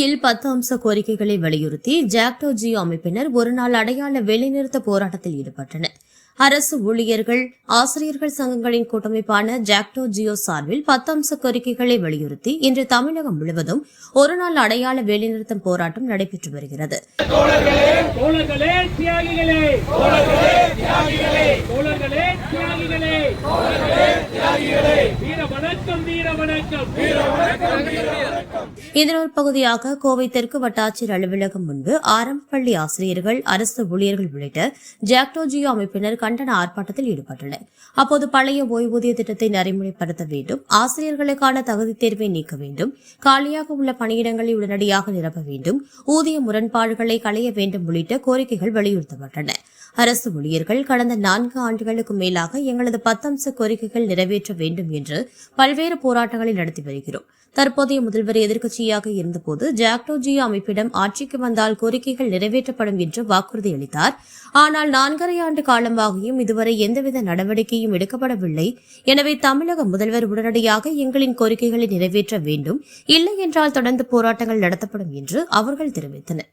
கோவையில் பத்து அம்ச கோரிக்கைகளை வலியுறுத்தி ஜாக்டோ ஜியோ அமைப்பினர் ஒருநாள் அடையாள வேலைநிறுத்த போராட்டத்தில் ஈடுபட்டனர். அரசு ஊழியர்கள் ஆசிரியர்கள் சங்கங்களின் கூட்டமைப்பான ஜாக்டோ ஜியோ சார்பில் பத்து அம்ச கோரிக்கைகளை வலியுறுத்தி இன்று தமிழகம் முழுவதும் ஒருநாள் அடையாள வேலைநிறுத்தம் போராட்டம் நடைபெற்று வருகிறது. வீர வணக்கம் வீர வணக்கம் வீர இதன் ஒரு பகுதியாக கோவை தெற்கு வட்டாட்சியர் அலுவலகம் முன்பு ஆரம்ப பள்ளி ஆசிரியர்கள் அரசு ஊழியர்கள் உள்ளிட்ட ஜாக்டோஜியோ அமைப்பினர் கண்டன ஆர்ப்பாட்டத்தில் ஈடுபட்டனர். அப்போது பழைய ஓய்வூதிய திட்டத்தை நடைமுறைப்படுத்த வேண்டும் ஆசிரியர்களுக்கான தகுதி தேர்வை நீக்க வேண்டும் காலியாக உள்ள பணியிடங்களை உடனடியாக நிரப்ப வேண்டும் ஊதிய முரண்பாடுகளை களைய வேண்டும் உள்ளிட்ட கோரிக்கைகள் வலியுறுத்தப்பட்டன. அரசு ஊழியர்கள் கடந்த நான்கு ஆண்டுகளுக்கு மேலாக எங்களது பத்தம்ச கோரிக்கைகள் நிறைவேற்ற வேண்டும் என்று பல்வேறு போராட்டங்களை நடத்தி வருகிறோம். தற்போதைய முதல்வர் எதிர்க்கட்சி எதிர்க்கட்சியாக இருந்தபோது ஜாக்டோ அமைப்பிடம் ஆட்சிக்கு வந்தால் கோரிக்கைகள் நிறைவேற்றப்படும் என்று வாக்குறுதி அளித்தார். ஆனால் நான்கரை ஆண்டு காலமாகியும் இதுவரை எந்தவித நடவடிக்கையும் எடுக்கப்படவில்லை. எனவே தமிழக முதல்வர் உடனடியாக எங்களின் கோரிக்கைகளை நிறைவேற்ற வேண்டும். இல்லை என்றால் தொடர்ந்து போராட்டங்கள் நடத்தப்படும் என்று அவர்கள் தெரிவித்தனர்.